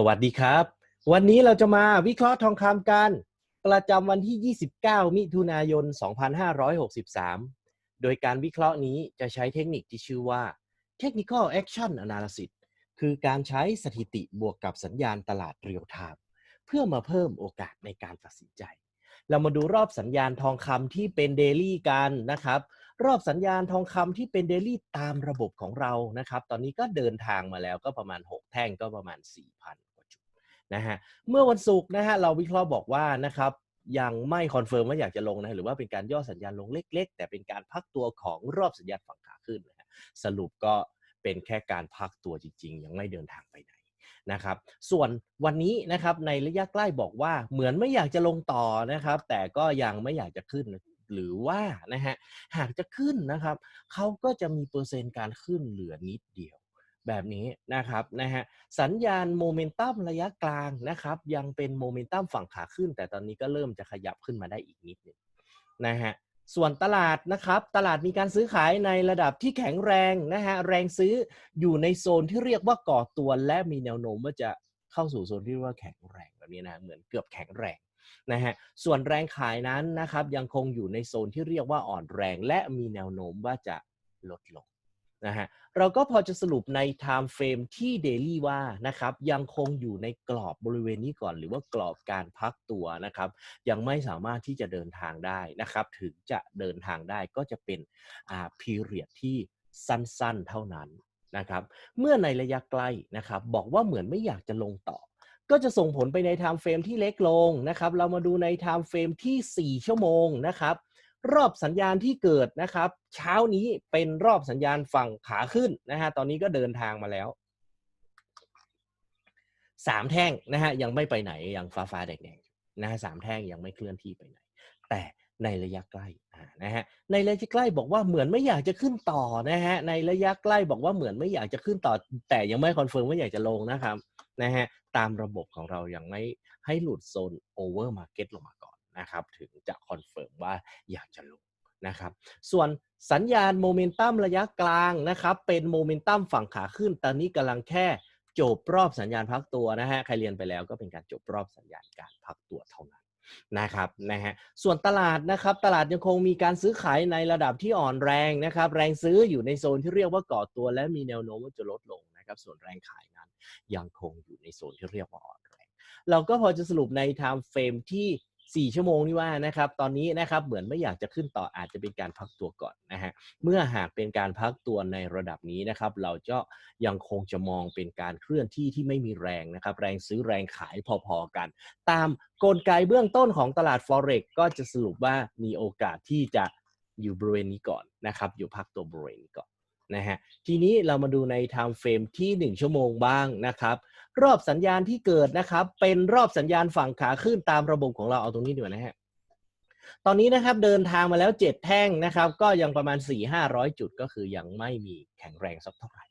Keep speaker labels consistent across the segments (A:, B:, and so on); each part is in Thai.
A: สวัสดีครับ วันนี้เราจะมาวิเคราะห์ทองคำกัน ประจำวันที่ 29 มิถุนายน 2563 โดยการวิเคราะห์นี้จะใช้เทคนิคที่ชื่อว่า Technical Action Analysis คือการใช้สถิติบวกกับสัญญาณตลาดเรียลไทม์เพื่อมาเพิ่มโอกาสในการตัดสินใจ เรามาดูรอบสัญญาณทองคำที่เป็นเดลี่กันนะครับรอบสัญญาณทองคำที่เป็นเดลี่ตามระบบของเรานะครับ ตอนนี้ก็เดินทางมาแล้วก็ประมาณ 6 แท่งก็ประมาณ 4,000 นะฮะเมื่อวันศุกร์นะฮะเราวิเคราะห์บอกว่านะครับยังไม่คอนเฟิร์มว่าอยากจะลงนะหรือว่าเป็นการย่อสัญญาณลงเล็ก ๆ แต่เป็นการพักตัวของรอบสัญญาณฝั่งขาขึ้นนะฮะสรุปก็เป็นแค่การพักตัวจริง ๆ ยังไม่เดินทางไปไหนนะครับ ส่วนวันนี้นะครับในระยะใกล้บอกว่าเหมือนไม่อยากจะลงต่อนะครับ แต่ก็ยังไม่อยากจะขึ้นหรือว่านะฮะหากจะขึ้นนะครับเขาก็จะมีเปอร์เซ็นต์การขึ้นเหลือนิดเดียว แบบนี้นะครับนะฮะสัญญาณโมเมนตัมระยะกลางนะครับ ยังเป็นโมเมนตัมฝั่งขาขึ้น แต่ตอนนี้ก็เริ่มจะขยับขึ้นมาได้อีกนิดนึงนะฮะส่วนตลาดนะครับตลาดมีการซื้อขายในระดับที่แข็งแรงนะฮะแรงซื้ออยู่ในโซนที่เรียกว่าก่อตัวและมีแนวโน้มว่าจะเข้าสู่โซนที่เรียกว่าแข็งแรงแบบนี้นะเหมือนเกือบแข็งแรงนะฮะส่วนแรงขายนั้นนะครับยังคงอยู่ในโซนที่เรียกว่าอ่อนแรง และมีแนวโน้มว่าจะลดลง นะฮะเราก็พอจะสรุปใน time frame ที่ daily ว่านะครับยังคงอยู่ในกรอบบริเวณนี้ก่อน หรือว่ากรอบการพักตัวนะครับยังไม่สามารถที่จะเดินทางได้นะครับถึงจะเดินทางได้ก็จะเป็นอ่า period ที่สั้นๆเท่านั้นนะครับเมื่อในระยะใกล้นะครับบอกว่าเหมือนไม่อยากจะลงต่อ ก็จะส่งผลไปใน time frame ที่เล็กลงนะครับเรามาดูใน time frame ที่ 4 ชั่วโมงนะครับ รอบสัญญาณที่เกิดนะครับ เช้านี้เป็นรอบสัญญาณฝั่งขาขึ้นนะฮะตอนนี้ก็เดินทางมาแล้วสามแท่งนะฮะยังไม่ไปไหนยังฟ้าฟ้าแดงๆนะฮะสามแท่งยังไม่เคลื่อนที่ไปไหน แต่ในระยะใกล้นะฮะในระยะใกล้บอกว่าเหมือนไม่อยากจะขึ้นต่อนะฮะในระยะใกล้บอกว่าเหมือนไม่อยากจะขึ้นต่อ แต่ยังไม่คอนเฟิร์มว่าอยากจะลงนะครับนะฮะตามระบบของเรายังไม่ให้หลุดโซนโอเวอร์มาร์เก็ตลงมาก่อน นะครับถึงจะคอนเฟิร์มว่าอยากจะลงนะครับส่วนสัญญาณโมเมนตัมระยะกลางนะครับเป็นโมเมนตัมฝั่งขาขึ้น ตอนนี้กำลังแค่จบรอบสัญญาณพักตัวนะฮะใครเรียนไปแล้วก็เป็นการจบรอบสัญญาณการพักตัวเท่านั้นนะครับนะฮะส่วนตลาดนะครับตลาดยังคงมีการซื้อขายในระดับที่อ่อนแรงนะครับแรงซื้ออยู่ในโซนที่เรียกว่าก่อตัว และมีแนวโน้มว่าจะลดลงนะครับส่วนแรงขายนั้นยังคงอยู่ในโซนที่เรียกว่าอ่อนแรง เราก็พอจะสรุปใน time frame ที่ 4 ชั่วโมงนี่ว่านะครับตอนนี้นะครับเหมือนไม่อยากจะขึ้นต่ออาจจะเป็นการพักตัวก่อนนะฮะเมื่อหากเป็นการพักตัวในระดับนี้นะครับเราจะยังคงจะมองเป็นการเคลื่อนที่ที่ไม่มีแรงนะครับแรงซื้อแรงขายพอๆกัน ตามกลไกเบื้องต้นของตลาด forex ก็จะสรุปว่ามีโอกาสที่จะอยู่บริเวณนี้ก่อนนะครับอยู่พักตัวบริเวณนี้ก่อน นะฮะทีนี้เรามาดูใน time frame ที่ 1 ชั่วโมงบ้างนะครับ รอบสัญญาณที่เกิดนะครับ เป็นรอบสัญญาณฝั่งขาขึ้นตามระบบของเราเอาตรงนี้ดีกว่านะฮะตอนนี้นะครับเดินทางมาแล้ว 7 แท่งนะครับ ก็ยังประมาณ 4 500 จุดก็คือยังไม่มีแข็งแรงสักเท่าไหร่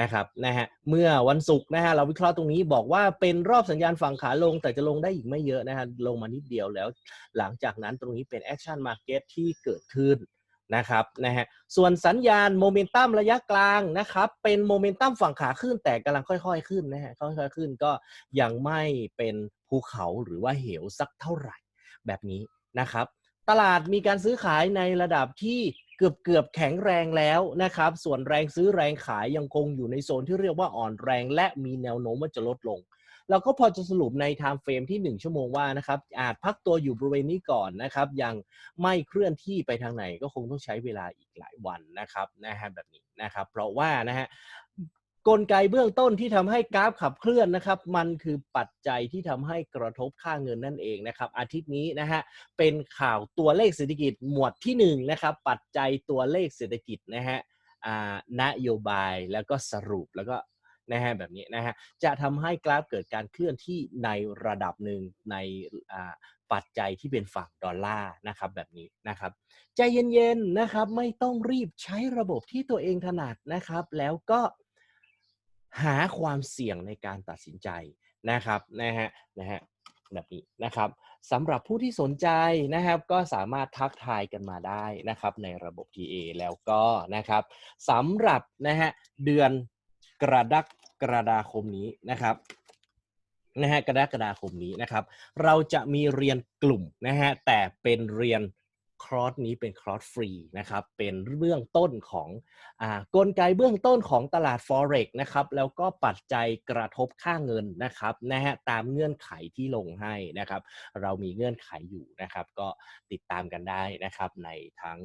A: นะครับนะฮะเมื่อวันศุกร์นะฮะเราวิเคราะห์ตรงนี้บอกว่าเป็นรอบสัญญาณฝั่งขาลง แต่จะลงได้อีกไม่เยอะนะฮะลงมานิดเดียวแล้ว หลังจากนั้นตรงนี้เป็นแอคชั่นมาร์เก็ตที่เกิดขึ้น นะครับนะฮะส่วนสัญญาณโมเมนตัมระยะกลางนะครับเป็นโมเมนตัมฝั่งขาขึ้นแต่กำลังค่อยๆขึ้นนะฮะค่อยๆขึ้นก็ยังไม่เป็นภูเขาหรือว่าเหวสักเท่าไหร่แบบนี้นะครับ ตลาดมีการซื้อขายในระดับที่เกือบเกือบๆแข็งแรงแล้วนะครับ ส่วนแรงซื้อแรงขายยังคงอยู่ในโซนที่เรียกว่าอ่อนแรง และมีแนวโน้มว่าจะลดลง เราก็พอจะสรุปใน time frame ที่ 1 ชั่วโมงว่านะครับอาจพักตัวอยู่บริเวณนี้ก่อนนะครับ ยังไม่เคลื่อนที่ไปทางไหนก็คงต้องใช้เวลาอีกหลายวันนะครับนะฮะแบบนี้นะครับ เพราะว่านะฮะกลไกเบื้องต้นที่ทำให้กราฟขับเคลื่อนนะครับ มันคือปัจจัยที่ทำให้กระทบค่าเงินนั่นเองนะครับ อาทิตย์นี้นะฮะเป็นข่าวตัวเลขเศรษฐกิจหมวดที่หนึ่งนะครับ ปัจจัยตัวเลขเศรษฐกิจนะฮะนโยบายแล้วก็สรุปแล้วก็ นะฮะแบบนี้นะฮะจะทำให้กราฟเกิดการเคลื่อนที่ในระดับหนึ่งในปัจจัยที่เป็นฝั่งดอลลาร์นะครับแบบนี้นะครับใจเย็นๆนะครับไม่ต้องรีบใช้ระบบที่ตัวเองถนัดนะครับ แล้วก็หาความเสี่ยงในการตัดสินใจนะครับนะฮะนะฮะแบบนี้นะครับสำหรับผู้ที่สนใจนะครับก็สามารถทักทายกันมาได้นะครับในระบบ TA แล้วก็นะครับสำหรับนะฮะเดือน กระดักกระดาคมนี้นะครับนะฮะกระดักฎาคมนี้นะครับ เราจะมีเรียนกลุ่มนะฮะแต่เป็นเรียนคอร์สนี้เป็นคอร์สฟรีนะครับเป็นเบื้องต้นของอ่ากลไกเบื้องต้นของตลาด forex นะครับแล้วก็ปัจจัยกระทบค่าเงินนะครับนะฮะตามเงื่อนไขที่ลงให้นะครับ เรามีเงื่อนไขอยู่นะครับ ก็ติดตามกันได้นะครับในทั้ง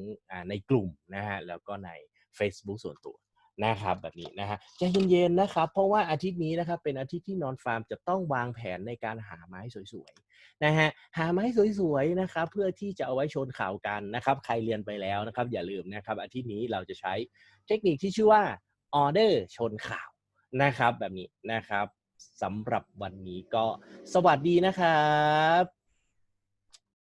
A: ในกลุ่มนะฮะแล้วก็ใน Facebook ส่วนตัว นะครับแบบนี้นะฮะใจเย็นๆนะครับ เพราะว่าอาทิตย์นี้นะครับเป็นอาทิตย์ที่นอนฟาร์มจะต้องวางแผนในการหาไม้สวยๆนะฮะหาไม้สวยๆนะครับเพื่อที่จะเอาไว้ชนข่าวกันนะครับ ใครเรียนไปแล้วนะครับ อย่าลืมนะครับ อาทิตย์นี้เราจะใช้เทคนิคที่ชื่อว่าออเดอร์ชนข่าวนะครับ แบบนี้นะครับสำหรับวันนี้ก็สวัสดีนะครับ